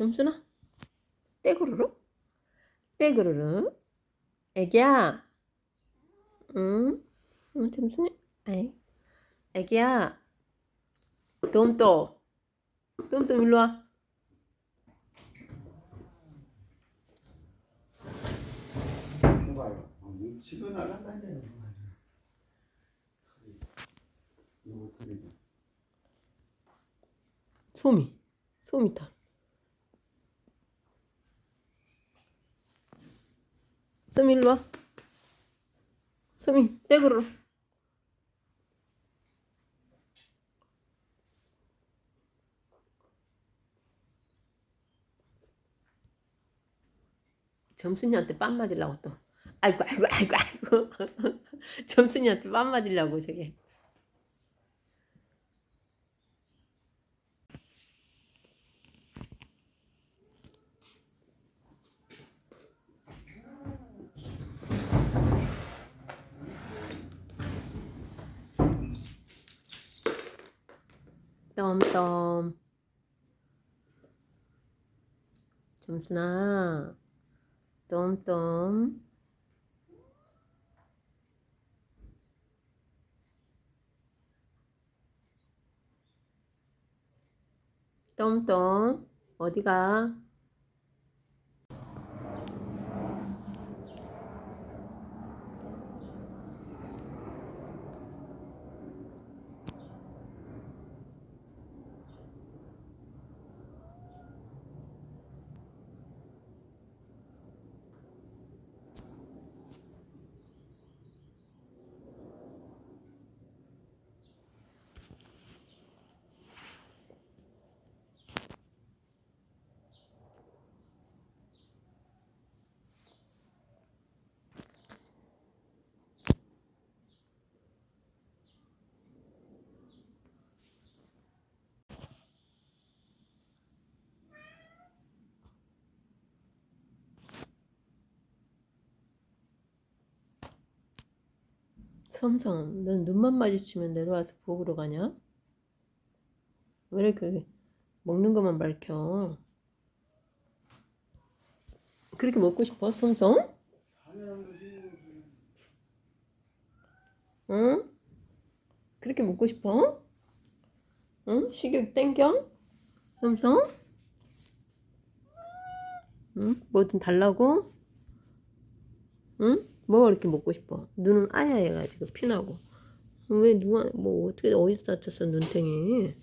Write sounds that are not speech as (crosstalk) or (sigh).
점순아 떼구르르 떼구르르 애기야. 응? 응 점순이 아이. 애기야. 돔또 돔또 일로 와. 봐요. 나간다니요. 이거 털이. 소미. 소미털 소미 일로 와. 소미 떼구르르 점순이한테 빰 맞으려고 또. 아이고 아이고 아이고 아이고. (laughs) 점순이한테 빰 맞으려고 저게 덤덤 점순아 덤덤 덤덤 어디가 섬섬 넌 눈만 마주치면 내려와서 부엌으로 가냐? 왜 이렇게 먹는 것만 밝혀 그렇게 먹고 싶어 섬섬? 응? 그렇게 먹고 싶어? 응? 식욕 땡겨? 섬섬? 응? 뭐든 달라고? 응? 뭐가 그렇게 먹고 싶어? 눈은 아야해가지고 피나고. 왜 누가 뭐 어떻게 어디서 다쳤어 눈탱이